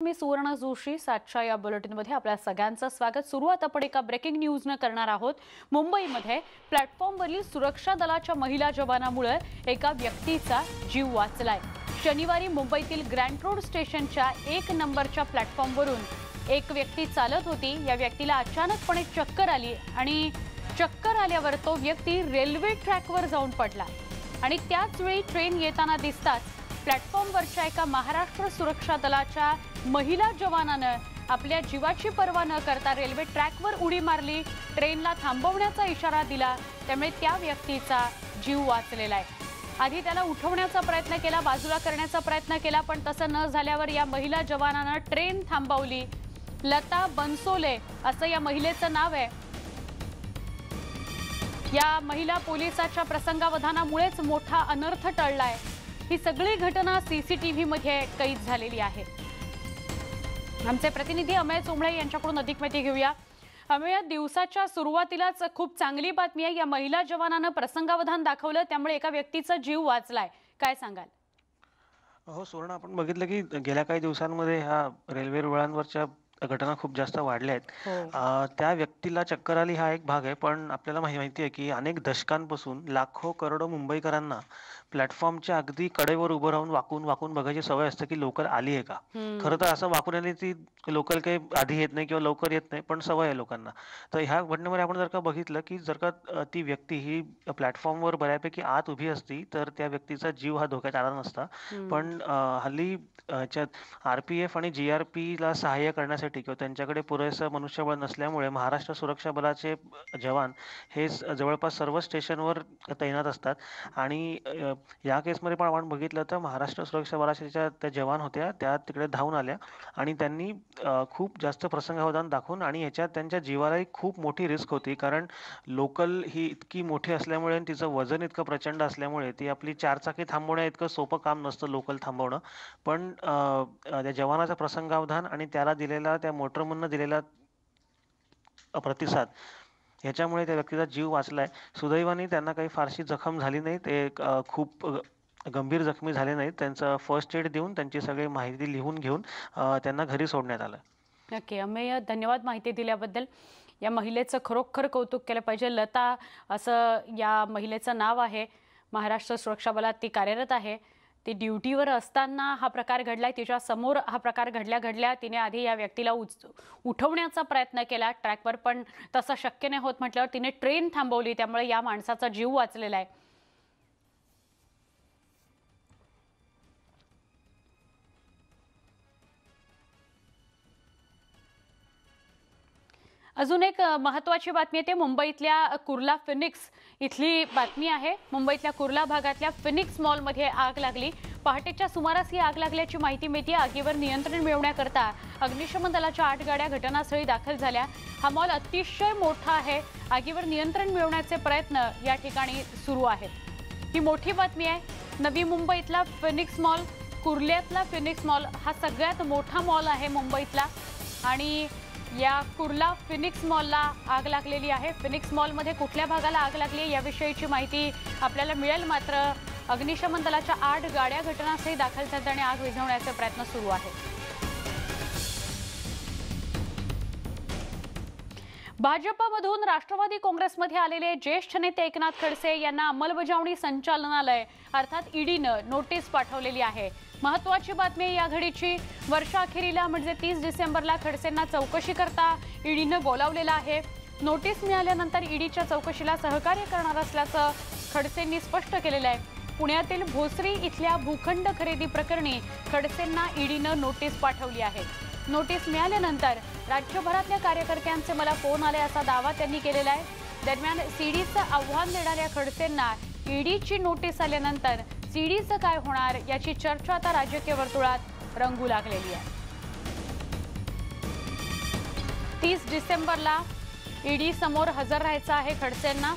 मी सुवर्ण जोशी सातच्या या बुलेटिनमध्ये आपल्या सगळ्यांचं स्वागत. सुरुवात आपण एका ब्रेकिंग न्यूजनं करणार आहोत. मुंबईमध्ये प्लॅटफॉर्मवरील सुरक्षा दलाच्या महिला जवानामुळे एका व्यक्तीचा जीव वाचलाय. शनिवारी मुंबईतील ग्रँड रोड स्टेशनच्या एक नंबरच्या प्लॅटफॉर्मवरून एक व्यक्ती चालत होती. या व्यक्तीला अचानकपणे चक्कर आली आणि चक्कर आल्यावर तो व्यक्ती रेल्वे ट्रॅकवर जाऊन पडला. आणि त्याच वेळी ट्रेन येताना दिसताच प्लॅटफॉर्मवरच्या एका महाराष्ट्र सुरक्षा दलाच्या महिला जवानानं आपल्या जीवाची पर्वा न करता रेल्वे ट्रॅकवर उडी मारली ट्रेनला थांबवण्याचा इशारा दिला त्यामुळे त्या व्यक्तीचा जीव वाचलेला आहे. आधी त्याला उठवण्याचा प्रयत्न केला बाजूला करण्याचा प्रयत्न केला पण तसं न झाल्यावर या महिला जवानानं ट्रेन थांबवली. लता बनसोले असं या महिलेचं नाव आहे. या महिला पोलिसाच्या प्रसंगावधानामुळेच मोठा अनर्थ टळलाय. ही सगळी घटना सीसीटीव्ही मध्ये कैद झालेली आहे. आमचे प्रतिनिधी अमय चोंबळे यांच्याकडून अधिक माहिती घेऊया. अमय दिवसाच्या सुरुवातीलाच खूप चांगली बातमी आहे. या महिला जवानानं प्रसंगावधान दाखवलं त्यामुळे एका व्यक्तीचा जीव वाचलाय. काय सांगाल? हो सुवर्ण आपण बघितलं की गेल्या काही दिवसांमध्ये ह्या रेल्वे रुळांवरच्या घटना खूप जास्त वाढल्या आहेत. अं, त्या व्यक्तीला चक्कर आली हा एक भाग आहे पण आपल्याला माहि- माहिती आहे की अनेक दशकांपासून लाखो करोडो मुंबईकरांना प्लॅटफॉर्मच्या अगदी कडेवर उभं राहून वाकून वाकून बघायची सवय असते की लोकल आली आहे का? खरं तर असं वाकून आली ती लोकल काही आधी येत नाही किंवा लवकर येत नाही पण सवय आहे लोकांना. तर ह्या घटनेमध्ये आपण जर का बघितलं की जर का ती व्यक्ती ही प्लॅटफॉर्मवर बऱ्यापैकी आत उभी असती तर त्या व्यक्तीचा जीव हा धोक्यात आला नसता. पण हल्ली आर पी एफ आणि जी आर पीला सहाय्य करण्यासाठी किंवा त्यांच्याकडे पुरेसं मनुष्यबळ नसल्यामुळे महाराष्ट्र सुरक्षा बलाचे जवान हे जवळपास सर्व स्टेशनवर तैनात असतात. आणि या केसमध्ये पण आपण बघितलं तर महाराष्ट्र सुरक्षा बलाच्या त्या जवान होत्या त्या तिकडे धावून आल्या आणि त्यांनी खूप जास्त प्रसंगावधान दाखवून आणि ह्याच्यात त्यांच्या जीवालाही खूप मोठी रिस्क होती कारण लोकल ही इतकी मोठी असल्यामुळे आणि तिचं वजन इतकं प्रचंड असल्यामुळे ती आपली चारचाकी थांबवण्या इतकं सोपं काम नसतं लोकल थांबवणं. पण त्या जवानाचं प्रसंगावधान आणि त्याला दिलेला त्या मोटरमननं दिलेला प्रतिसाद ह्याच्यामुळे त्या व्यक्तीचा जीव वाचलाय. सुदैवाने त्यांना काही फारशी जखम झाली नाही ते खूप गंभीर जखमी झाले नाहीत. त्यांचं फर्स्ट एड देऊन त्यांची सगळी माहिती लिहून घेऊन त्यांना घरी सोडण्यात आलं. नक्की. अमेय धन्यवाद माहिती दिल्याबद्दल. या महिलेचं खरोखर कौतुक केलं पाहिजे. लता असं या महिलेचं नाव आहे. महाराष्ट्र सुरक्षा बलात ती कार्यरत आहे. ती ड्युटीवर असताना हा प्रकार घडलाय तिच्या समोर हा प्रकार घडल्या घडल्या तिने आधी या व्यक्तीला उच उठवण्याचा प्रयत्न केला ट्रॅकवर पण तसं शक्य नाही होत म्हटल्यावर तिने ट्रेन थांबवली त्यामुळे या माणसाचा जीव वाचलेला आहे. अजून एक महत्त्वाची बातमी येते मुंबईतल्या कुर्ला फिनिक्स इथली बातमी आहे. मुंबईतल्या कुर्ला भागातल्या फिनिक्स मॉलमध्ये आग लागली. पहाटेच्या सुमारास ही आग लागल्याची माहिती मिळते आगीवर नियंत्रण मिळवण्याकरता अग्निशमन दलाच्या आठ गाड्या घटनास्थळी दाखल झाल्या. हा मॉल अतिशय मोठा आहे. आगीवर नियंत्रण मिळवण्याचे प्रयत्न या ठिकाणी सुरू आहेत. ही मोठी बातमी आहे. नवी मुंबईतला फिनिक्स मॉल कुर्ल्यातला फिनिक्स मॉल हा सगळ्यात मोठा मॉल आहे मुंबईतला. आणि या कुर्ला फिनिक्स मॉलला आग लागलेली आहे. फिनिक्स मॉलमध्ये कुठल्या भागाला आग लागली आहे याविषयीची माहिती आपल्याला मिळेल मात्र अग्निशमन दलाच्या आठ गाड्या घटनास्थळी दाखल झाल्या आणि आग विझवण्याचे प्रयत्न सुरू आहेत. भाजपमधून राष्ट्रवादी काँग्रेसमध्ये आलेले ज्येष्ठ नेते एकनाथ खडसे यांना अंमलबजावणी संचालनालय अर्थात ईडीनं नोटीस पाठवलेली आहे. महत्वाची बातमी आहे या घडीची. वर्षाअखेरीला म्हणजे तीस डिसेंबरला खडसेंना चौकशी करता ईडीनं बोलावलेलं आहे. नोटीस मिळाल्यानंतर ईडीच्या चौकशीला सहकार्य करणार असल्याचं खडसेंनी स्पष्ट केलेलं आहे. पुण्यातील भोसरी इथल्या भूखंड खरेदी प्रकरणी खडसेंना ईडीनं नोटीस पाठवली आहे. नोटीस मिळाल्यानंतर राज्यभरातल्या कार्यकर्त्यांचे मला फोन आले असा दावा त्यांनी केलेला आहे. दरम्यान सीडीचं आव्हान देणाऱ्या खडसेंना ईडीची नोटीस आल्यानंतर सीडीचं काय होणार याची चर्चा आता राजकीय वर्तुळात रंगू लागलेली आहे. तीस डिसेंबरला ईडी समोर हजर राहायचं आहे खडसेंना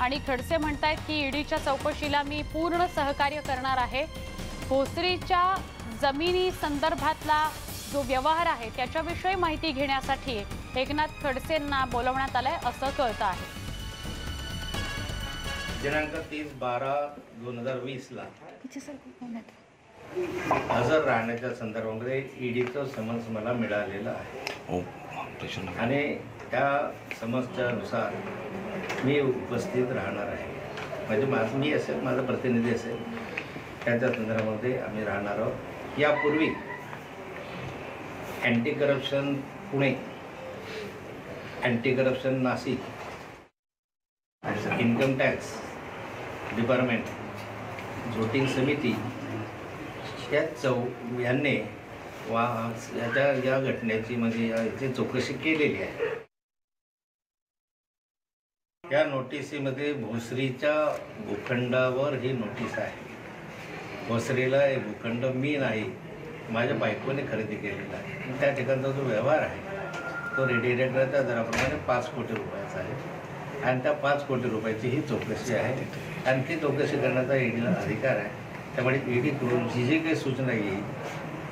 आणि खडसे म्हणतायत की ईडीच्या चौकशीला मी पूर्ण सहकार्य करणार आहे. भोसरीच्या जमिनी संदर्भातला जो व्यवहार आहे त्याच्याविषयी माहिती घेण्यासाठी एकनाथ खडसेंना बोलवण्यात आलंय असं कळतं आहे. दिनांक तीस बारा दोन हजार वीसला हजर राहण्याच्या संदर्भामध्ये ईडीचं समन्स मला मिळालेलं आहे. आणि त्या समन्सच्यानुसार मी उपस्थित राहणार आहे. म्हणजे माझं मी असेल माझा प्रतिनिधी असेल त्यांच्या संदर्भामध्ये आम्ही राहणार आहोत. यापूर्वी anti corruption Pune. Anti corruption Nashik. Income tax department Zoting समिती. या चौ यांनी वा याच्या या घटनेची म्हणजे याची चौकशी केलेली आहे. या नोटिसीमध्ये भोसरीच्या भूखंडावर ही नोटीस आहे. भोसरीला हे भूखंड मी नाही माझ्या बायकोने खरेदी केलेला आहे. आणि त्या ठिकाणचा जो व्यवहार आहे तो रेडिएटरच्या दराप्रमाणे पाच कोटी रुपयाचा आहे. आणि त्या पाच कोटी रुपयाची ही चौकशी आहे. आणि ती चौकशी करण्याचा ईडीला अधिकार आहे. त्यामुळे ईडीकडून जी जी काही सूचना येईल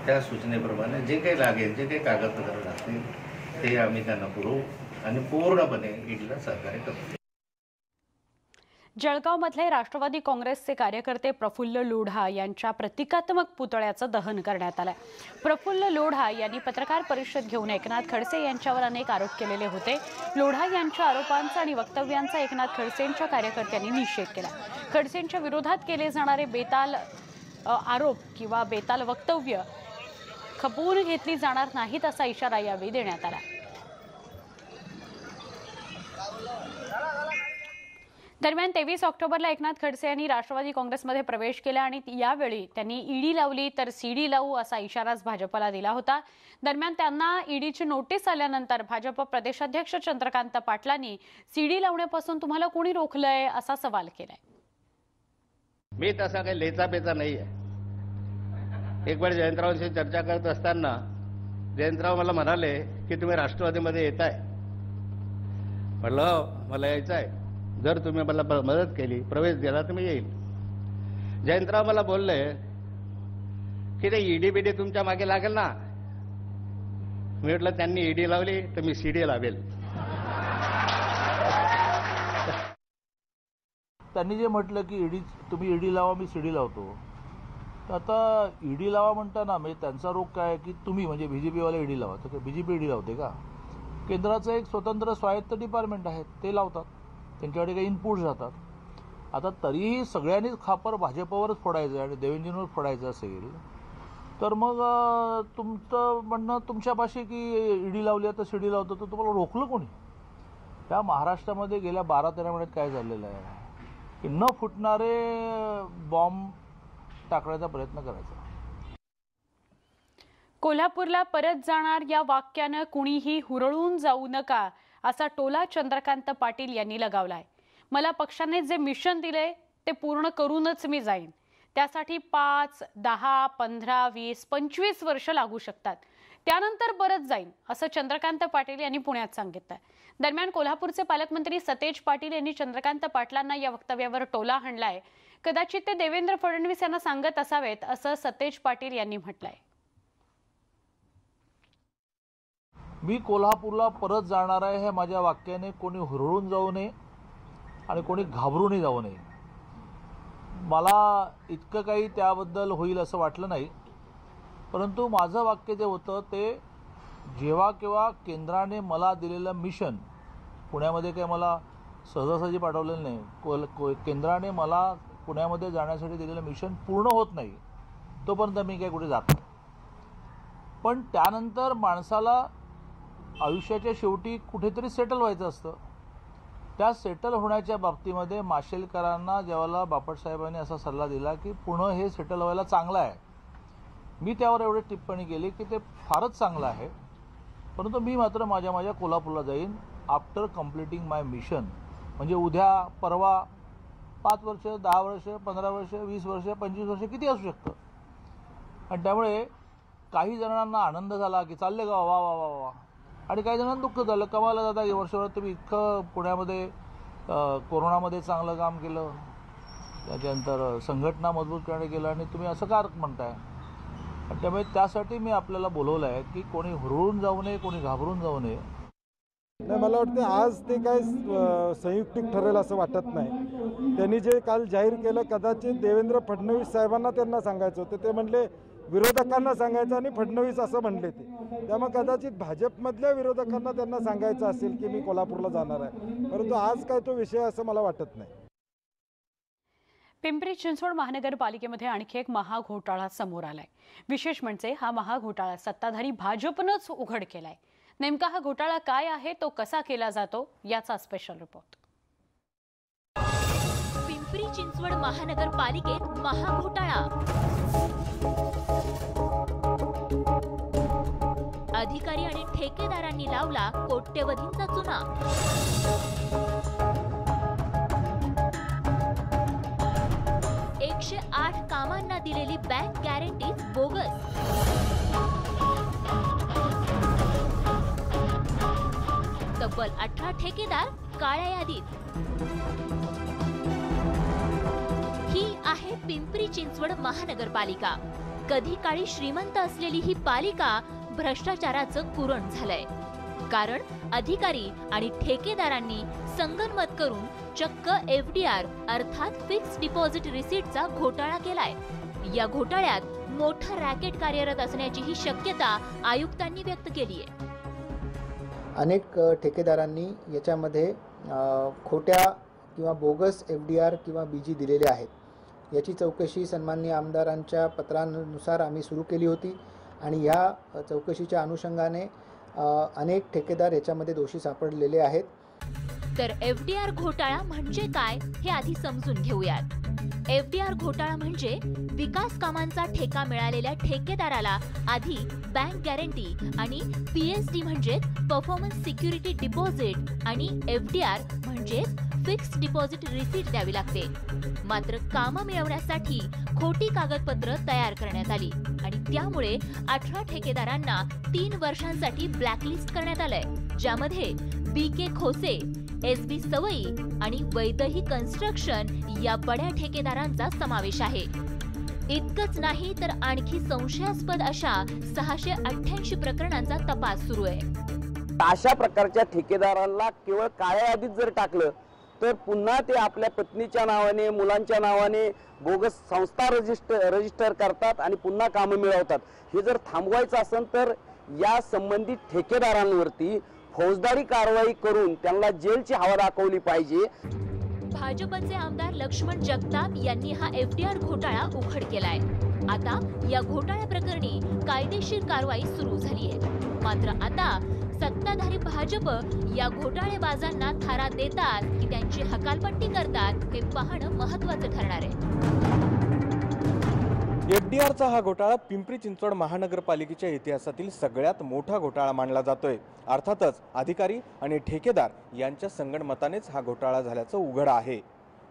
त्या सूचनेप्रमाणे जे काही लागेल जे काही कागदपत्र लागतील ते आम्ही त्यांना पुरवू आणि पूर्णपणे ईडीला सहकार्य करतो जळगावमधले राष्ट्रवादी काँग्रेसचे कार्यकर्ते प्रफुल्ल लोढा यांच्या प्रतिकात्मक पुतळ्याचं दहन करण्यात आलं प्रफुल्ल लोढा यांनी पत्रकार परिषद घेऊन एकनाथ खडसे यांच्यावर अनेक आरोप केलेले होते. लोढा यांच्या आरोपांचा आणि वक्तव्यांचा एकनाथ खडसेंच्या कार्यकर्त्यांनी निषेध केला. खडसेंच्या विरोधात केले जाणारे बेताल आरोप किंवा बेताल वक्तव्य खपवून घेतली जाणार नाहीत असा इशारा यावेळी देण्यात आला. दरम्यान तेवीस ऑक्टोबरला एकनाथ खडसे यांनी राष्ट्रवादी काँग्रेसमध्ये प्रवेश केला आणि यावेळी त्यांनी ईडी लावली तर सीडी लावू असा इशाराच भाजपला दिला होता. दरम्यान त्यांना ईडीची नोटीस आल्यानंतर भाजप प्रदेशाध्यक्ष चंद्रकांत पाटलांनी सीडी लावण्यापासून तुम्हाला कोणी रोखलंय असा सवाल केलाय. मी तसा काही लेचा बेचा नाही आहे. एक वेळ जयंतरावांशी चर्चा करत असताना जयंतराव मला म्हणाले की तुम्ही राष्ट्रवादीमध्ये येत आहे म्हटलं हो, मला यायचं आहे जर तुम्ही मला मदत केली प्रवेश दिला तर मी येईल. जयंतराव मला बोलले की ते ईडी बीडी तुमच्या मागे लागेल ना. मी म्हटलं त्यांनी ईडी लावली तर मी सीडी लावेल. त्यांनी जे म्हटलं की ईडी तुम्ही ईडी लावा मी सीडी लावतो. तर आता ईडी लावा म्हणताना म्हणजे त्यांचा रोग काय आहे की तुम्ही म्हणजे बी जे पीवाले ईडी लावा. तर बी पी ईडी लावते का? केंद्राचं एक स्वतंत्र स्वायत्त डिपार्टमेंट आहे ते लावतात. त्यांच्याकडे काही इनपुट जातात. आता तरीही सगळ्यांनीच खापर भाजपवरच फोडायचं आहे आणि देवेंद्रजींवर फोडायचं असेल तर मग तुमचं म्हणणं तुमच्यापाशी की ईडी लावली आता शिडी सीडी लावतो तर तुम्हाला रोखलं कोणी? त्या महाराष्ट्रामध्ये गेल्या बारा तेरा महिन्यात काय झालेलं आहे? की न फुटणारे बॉम्ब टाकण्याचा प्रयत्न करायचा. कोल्हापूरला परत जाणार या वाक्यानं कुणीही हुरळून जाऊ नका. असा टोला चंद्रकांत पाटील यांनी लगावलाय. मला पक्षाने जे मिशन दिले ते पूर्ण करूनच मी जाईन. त्यासाठी पाच दहा पंधरा वीस पंचवीस वर्ष लागू शकतात. त्यानंतर परत जाईन असं चंद्रकांत पाटील यांनी पुण्यात सांगितलं. दरम्यान कोल्हापूरचे पालकमंत्री सतेज पाटील यांनी चंद्रकांत पाटलांना या वक्तव्यावर टोला हाणलाय. कदाचित ते देवेंद्र फडणवीस यांना सांगत असावेत असं सतेज पाटील यांनी म्हटलंय. मी कोल्हापूरला परत जाणार आहे हे माझ्या वाक्याने कोणी हुरळून जाऊ नये आणि कोणी घाबरूनही जाऊ नये. मला इतकं काही त्याबद्दल होईल असं वाटलं नाही परंतु माझं वाक्य जे होतं ते जेव्हा केव्हा केंद्राने मला दिलेलं मिशन पुण्यामध्ये काही मला सहजासहजी पाठवलेलं नाही कोल को केंद्राने मला पुण्यामध्ये जाण्यासाठी दिलेलं मिशन पूर्ण होत नाही तोपर्यंत मी काही कुठे जात नाही. पण त्यानंतर माणसाला आयुष्याच्या शेवटी कुठेतरी सेटल व्हायचं असतं. त्या सेटल होण्याच्या बाबतीमध्ये माशेलकरांना ज्यावेळेला बापटसाहेबांनी असा सल्ला दिला की पुणं हे सेटल व्हायला चांगलं आहे. मी त्यावर एवढी टिप्पणी केली की ते फारच चांगलं आहे. परंतु मी मात्र माझ्या माझ्या कोल्हापूरला जाईन आफ्टर कम्प्लिटिंग माय मिशन म्हणजे उद्या परवा पाच वर्ष दहा वर्ष पंधरा वर्ष वीस वर्ष पंचवीस वर्ष किती असू शकतं? आणि त्यामुळे काही जणांना आनंद झाला की चालले का वा वा वा वा. आणि काही जणांना दुःख झालं. कमाला दादा या वर्षभरात तुम्ही इतकं पुण्यामध्ये कोरोनामध्ये चांगलं काम केलं. त्याच्यानंतर संघटना मजबूत करणे केलं आणि तुम्ही असं का म्हणताय? आणि त्यामुळे त्यासाठी मी आपल्याला बोलवलं आहे की कोणी हुरळून जाऊ नये कोणी घाबरून जाऊ नये. नाही मला वाटतं आज ते काय संयुक्तिक ठरेल असं वाटत नाही. त्यांनी जे काल जाहीर केलं कदाचित देवेंद्र फडणवीस साहेबांना त्यांना सांगायचं होतं. ते म्हणले विरोधकांना सांगायचं आणि फडणवीस असं म्हणले ते. त्यामुळे कदाचित भाजपमधल्या विरोधकांना त्यांना सांगायचं असेल की मी कोल्हापूरला जाणार आहे. परंतु आज काय तो विषय असं मला वाटत नाही. पिंपरी चिंचवड महानगरपालिकेमध्ये आणखी एक महाघोटाळा समोर आलाय. विशेष म्हणजे हा महाघोटाळा सत्ताधारी भाजपनंच उघड केलाय. नेमका हा घोटाळा काय आहे तो कसा केला जातो याचा स्पेशल रिपोर्ट पिंपरी चिंचवड महानगरपालिकेत महाघोटाळा. अधिकारी आणि ठेकेदारांनी लावला कोट्यवधींचा चुना. एकशे आठ कामांना दिलेली बँक गॅरंटी बोगस. तब्बल अठरा ठेकेदार काळ्या यादीत. ही आहे पिंपरी चिंचवड महानगरपालिका. कधी काळी श्रीमंत असलेली ही पालिका भ्रष्टाचाराचं कुरण झालंय. कारण अधिकारी आणि ठेकेदारांनी संगनमत करून चक्क एफ डी आर अर्थात फिक्स डिपॉझिट रिसीटचा घोटाळा केलाय. या घोटाळ्यात मोठं रॅकेट कार्यरत असण्याची ही शक्यता आयुक्तांनी व्यक्त केली आहे अनेक ठेकेदारांनी याच्यामध्ये खोट्या किंवा बोगस एफ डी आर किंवा बी जी दिलेले आहेत. याची चौकशी सन्माननीय आमदारांच्या पत्रानुसार आम्ही सुरू केली होती आणि या चौकशीच्या अनुषंगाने अनेक ठेकेदार याच्यामध्ये दोषी सापडलेले आहेत. तर एफ डी आर घोटाळा म्हणजे काय हे आधी समजून घेऊयात. एफ डी आर घोटाळा म्हणजे विकास कामांचा ठेका मिळालेल्या ठेकेदाराला आधी बँक गॅरंटी आणि पी एच डी म्हणजे परफॉर्मन्स सिक्युरिटी डिपॉझिट आणि एफ डी आर म्हणजे फिक्स डिपॉझिट रिसीट द्यावी लागते. मात्र कामं मिळवण्यासाठी खोटी कागदपत्र तयार करण्यात आली आणि त्यामुळे अठरा ठेकेदारांना तीन वर्षांसाठी ब्लॅकलिस्ट करण्यात आलंय ज्यामध्ये बी के खोसे एस बी सवई आणि वैदही कन्स्ट्रक्शन या बड्या ठेकेदारांचा समावेश आहे. इतकंच नाही तर आणखी संशयास्पद अशा सहाशे अठ्ठ्याऐंशी प्रकरणांचा तपास सुरू आहे. अशा प्रकारच्या ठेकेदारांना केवळ काळ्या यादीत जर टाकलं तर पुन्हा ते आपल्या पत्नीच्या नावाने मुलांच्या नावाने बोगस संस्था रजिस्टर रजिस्टर करतात आणि पुन्हा कामं मिळवतात. हे जर थांबवायचं असेल तर या संबंधित ठेकेदारांवरती फौजदारी कारवाई करून त्यांना जेलची हवा दाखवली पाहिजे. भाजपचे आमदार लक्ष्मण जगताप यांनी हा एफडीआर घोटाळा उघड केलाय. आता या घोटाळ्या प्रकरणी कायदेशीर कारवाई सुरू झाली आहे मात्र आता सत्ताधारी भाजप या घोटाळेबाजांना थारा देतात की त्यांची हकालपट्टी करतात हे पाहणं महत्वाचं ठरणार आहे. एफडीआरचा हा घोटाळा पिंपरी चिंचवड महानगरपालिकेच्या इतिहासातील सगळ्यात मोठा घोटाळा मानला जातोय. अर्थातच अधिकारी आणि ठेकेदार यांच्या संगणमतानेच हा घोटाळा झाल्याचं उघड आहे.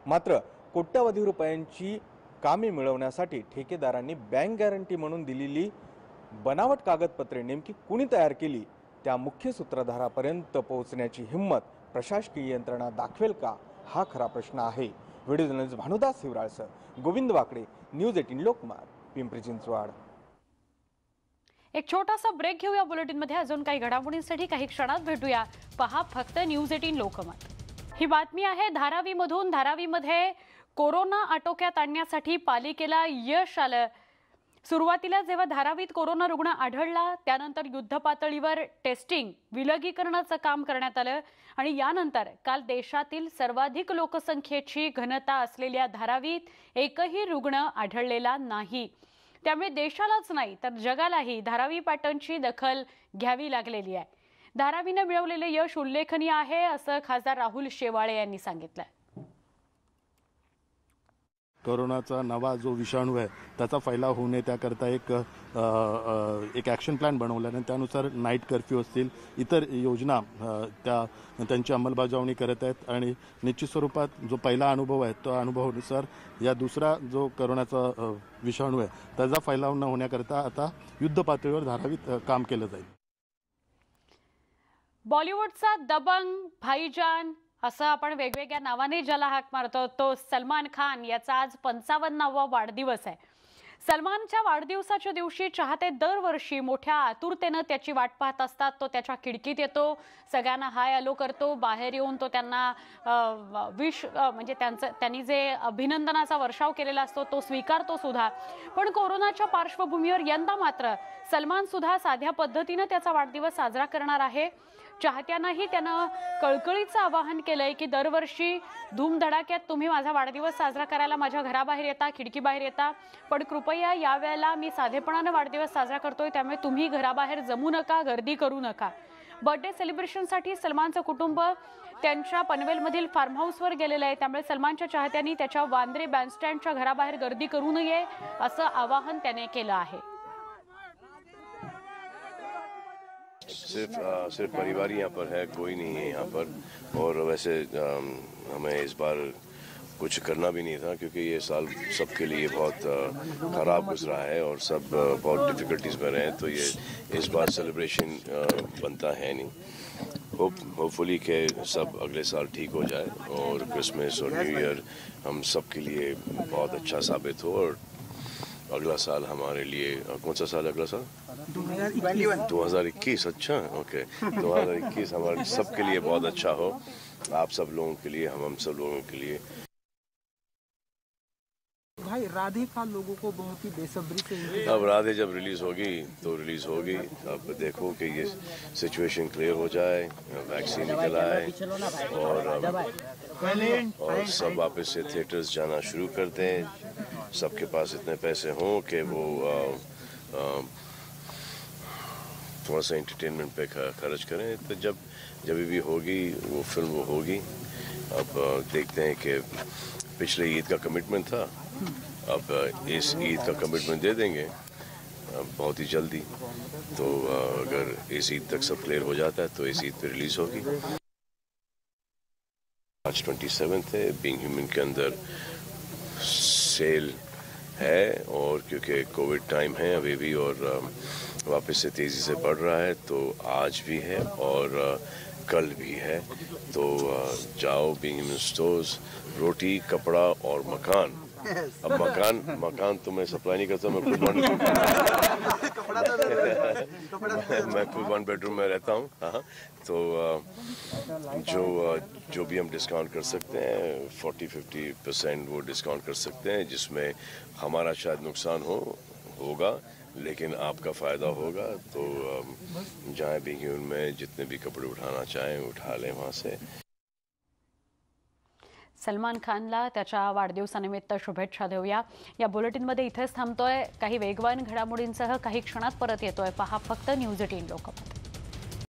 मात्र कोट्यवधी रुपयांची कामे मिळवण्यासाठी ठेकेदारांनी बँक गॅरंटी म्हणून दिलेली बनावट कागदपत्रे नेमकी कुणी तयार केली? त्या मुख्य सूत्रधारापर्यंत पोहोचण्याची हिंमत प्रशासकीय यंत्रणा दाखवेल का? हा खरा प्रश्न आहे. व्हिडिओ जर्नलिस्ट भानुदास हिवराळसह गोविंद वाकडे न्यूज एटीन लोकमत पिंपरी चिंचवाड. एक छोटासा ब्रेक घेऊया बुलेटिनमध्ये. अजून काही घडामोडींसाठी काही क्षणात भेटूया. पहा फक्त न्यूज एटीन लोकमत. ही बातमी आहे धारावीमधून. धारावीमध्ये कोरोना आटोक्यात आणण्यासाठी पालिकेला यश आलं. सुरुवातीला जेव्हा धारावीत कोरोना रुग्ण आढळला त्यानंतर युद्ध पातळीवर टेस्टिंग विलगीकरणाचं काम करण्यात आलं आणि यानंतर काल देशातील सर्वाधिक लोकसंख्येची घनता असलेल्या धारावीत एकही रुग्ण आढळलेला नाही. त्यामुळे देशालाच नाही तर जगालाही धारावी पॅटर्नची दखल घ्यावी लागलेली आहे. धारावीनं मिळवलेले यश उल्लेखनीय आहे असं खासदार राहुल शेवाळे यांनी सांगितलं. कोरोनाचा नवा जो विषाणू आहे त्याचा फैलाव होऊ नये त्याकरता एक एक ॲक्शन प्लॅन बनवला आणि त्यानुसार नाईट कर्फ्यू असतील इतर योजना त्या त्यांची अंमलबजावणी करत आहेत आणि निश्चित स्वरूपात जो पहिला अनुभव आहे तो अनुभवानुसार या दुसरा जो करोनाचा विषाणू आहे त्याचा फैलाव न होण्याकरता आता युद्ध पातळीवर धारावीत काम केलं जाईल. बॉलिवूडचा दबंग भाईजान असं आपण वेगवेगळ्या नावाने ज्याला हाक मारतो तो सलमान खान याचा आज पंचावन्नावा वाढदिवस आहे. सलमानच्या वाढदिवसाच्या दिवशी चाहते दरवर्षी मोठ्या आतुरतेनं त्याची वाट पाहत असतात. तो त्याच्या खिडकीत येतो. सगळ्यांना हाय हॅलो करतो. बाहेर येऊन तो त्यांना विश म्हणजे त्यांचं त्यांनी जे अभिनंदनाचा वर्षाव केलेला असतो तो स्वीकारतो सुद्धा. पण कोरोनाच्या पार्श्वभूमीवर यंदा मात्र सलमान सुद्धा साध्या पद्धतीनं त्याचा वाढदिवस साजरा करणार आहे. चाहत्यांनाही त्यानं कळकळीचं आवाहन केलंय की दरवर्षी धूमधडाक्यात तुम्ही माझा वाढदिवस साजरा करायला माझ्या घराबाहेर येता खिडकीबाहेर येता. पण कृपया यावेळेला मी साधेपणानं वाढदिवस साजरा करतोय त्यामुळे तुम्ही घराबाहेर जमू नका गर्दी करू नका. बर्थडे सेलिब्रेशनसाठी सलमानचं कुटुंब त्यांच्या पनवेलमधील फार्म हाऊसवर गेलेलं आहे. त्यामुळे सलमानच्या चाहत्यांनी त्याच्या वांद्रे बँडस्टँडच्या घराबाहेर गर्दी करू नये असं आवाहन त्याने केलं आहे. सिर्फ अ, सिर्फ परिवार यहाँ पर है कोई नहीं है यहाँ पर। और वैसे हमें इस बार कुछ करना भी नहीं था क्योंकि ये साल सबके लिए बहुत खराब गुजरा है और सब बहुत डिफिकल्टीज में रहे हैं तो ये इस बार सेलिब्रेशन बनता है नहीं। होप होपफुली के सब अगले साल ठीक हो जाए और क्रिसमस और न्यू ईयर हम सब के लिए बहुत अच्छा साबित हो और अगला साल हमारे लिए कौन सा साल अगला साल? 2021 अच्छा ओके 2021 हमारे सबके लिए बहुत अच्छा हो। आप सब लोगों के लिए हम हम सब लोगों के लिए। भाई राधे का लोगों को बहुत ही बेसब्री से अब राधे जब रिलीज़ होगी तो रिलीज़ होगी। अब देखो कि ये सिचुएशन क्लियर हो जाए वैक्सीन निकल आए और और सब वापस से थिएटर्स जाना शुरू कर दें। सबके पास इतने पैसे हों कि वो अ, अ, थोड़ा सा एंटरटेनमेंट पे खर्च करें। तो जब जब भी होगी वो फ़िल्म वो होगी। अब देखते हैं कि पिछले ईद का कमिटमेंट था। अब इस ईद का कमिटमेंट दे देंगे। बहुत ही जल्दी। तो अगर इस ईद तक सब क्लियर हो जाता है तो इस ईद पे रिलीज़ होगी। आज ट्वेंटी सेवन्थ है बींग ह्यूमन के अंदर सेल है और क्योंकि कोविड टाइम है अभी भी और वापस से तेज़ी से बढ़ रहा है तो आज भी है और कल भी है तो जाओ बींग स्टोर्स रोटी, कपड़ा और मकान। अब मकान मकान तो मैं सप्लाई नहीं करता, मैं खुद वन मैं खुद वन बेडरूम में रहता हूँ हाँ तो जो जो भी हम डिस्काउंट कर सकते हैं फोर्टी फिफ्टी परसेंट वो डिस्काउंट कर सकते हैं, जिसमें हमारा शायद नुकसान हो, होगा। लेकिन आपका फ़ायदा होगा तो अम, जहाँ भी उनमें जितने भी कपड़े उठाना चाहें उठा लें वहाँ से। सलमान खानला त्याच्या वाढदिवसानिमित्त शुभेच्छा देऊया. या बुलेटिनमध्ये इथेच थांबतोय. काही वेगवान घडामोडींसह काही क्षणात परत येतोय. पहा फक्त न्यूज एटीन लोकमत.